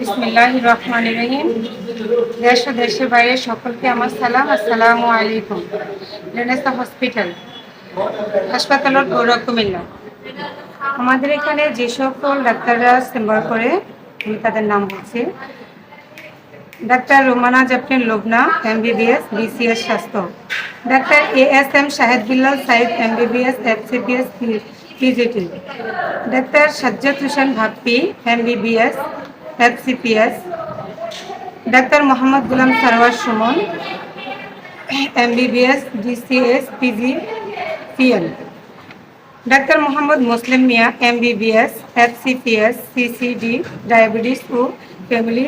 বিসমিল্লাহ দেশ ও দেশের বাইরে সকলকে আমার সালাম, আসসালামু আলাইকুম। রেনেসা হসপিটাল, হাসপাতালত গৌরব আমাদের এখানে যে সকল ডাক্তাররা চেম্বার করে তাদের নাম বলছি doctor Romana Japtin Lobna, MBBS, BCS স্বাস্থ্য। Doctor A S M Shahed Billal Sayed MBBS, FCPS PGT. Doctor Sajjad Hossain Bhappi, MBBS FCPS doctor Mohammad Gulam Sarwar Sumon MBBS DCS PG PL doctor Mohammad Muslim Mia MBBS FCPS CCD diabetes O family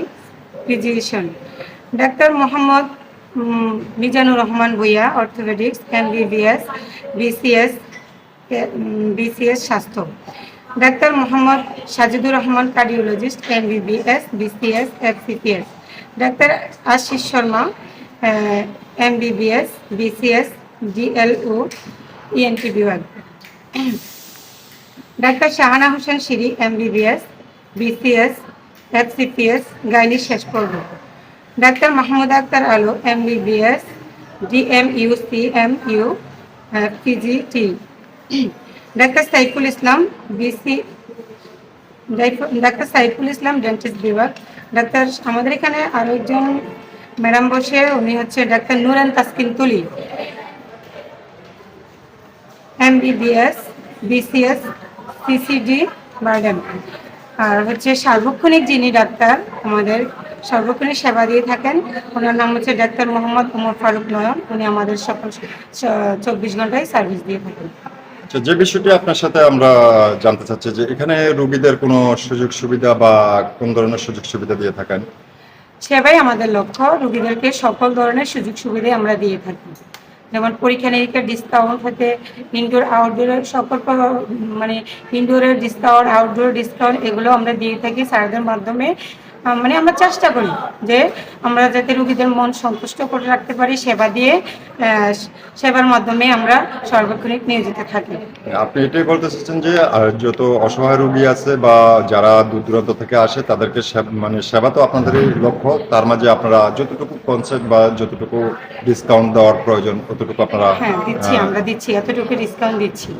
physician doctor Mohammad Mizanur Rahman Bhuiyan orthopaedics MBBS BCS BCS স্বাস্থ্য doctor Mohammad Sajidur Rahman cardiologist, MBBS, BCS FCPS doctor Ashis Sharma MBBS, BCS DLO ENT বিভাগ। Doctor Shahana Hossain Siri, MBBS, BCS FCPS gynae শেষ পর্ব। Doctor Mahmud Akhtar Alo, MBBS, DMU, CMU PGT. Doctor Saiful Islam BC doctor Saiful Islam dentist বিভাগ doctor আমাদের এখানে আরও একজন madam বসে, উনি হচ্ছে doctor Nuran Taskin Tuli. MBBS BCS CCD burden আর হচ্ছে সার্বক্ষণিক যিনি ডাক্তার আমাদের সর্বক্ষণিক সেবা দিয়ে থাকেন, ওনার নাম হচ্ছে ডাক্তার মোহাম্মদ উমর ফারুক নয়ন। উনি আমাদের সকল চব্বিশ ঘন্টায় সার্ভিস দিয়ে থাকেন। আচ্ছা যে বিষয়টি আপনার সাথে আমরা জানতে চাচ্ছি যে এখানে রোগীদের কোনো সুযোগ সুবিধা বা কোন ধরনের সুযোগ সুবিধা দিয়ে থাকেন? সেবাই আমাদের লক্ষ্য রোগীদেরকে সকল ধরনের সুযোগ সুবিধা আমরা দিয়ে থাকি। যেমন পরীক্ষা নিরীক্ষার ডিসকাউন্ট হতে ইনডোর আউটডোরের সকল মানে ইনডোরের ডিসকাউন্ট আউটডোর ডিসকাউন্ট এগুলো আমরা দিয়ে থাকি স্যারদের মাধ্যমে। মানে আমরা চেষ্টা করি যে আমরা যাতে রুগীদের মন সন্তুষ্ট করে রাখতে পারি সেবা দিয়ে সেবার মাধ্যমে আমরা সর্বক্ষণিক নিয়োজিত থাকি। আপনি এটাই বলতে চাচ্ছেন যে যত অসহায় রুগী আছে বা যারা দূর দূরান্ত থেকে আসে তাদেরকে মানে সেবা তো আপনাদেরই লক্ষ্য তার মাঝে আপনারা যতটুকু কনসেপ্ট বা যতটুকু ডিসকাউন্ট দেওয়ার প্রয়োজন ততটুকু আপনারা হ্যাঁ দিচ্ছি আমরা দিচ্ছি এতটুকু ডিসকাউন্ট দিচ্ছি।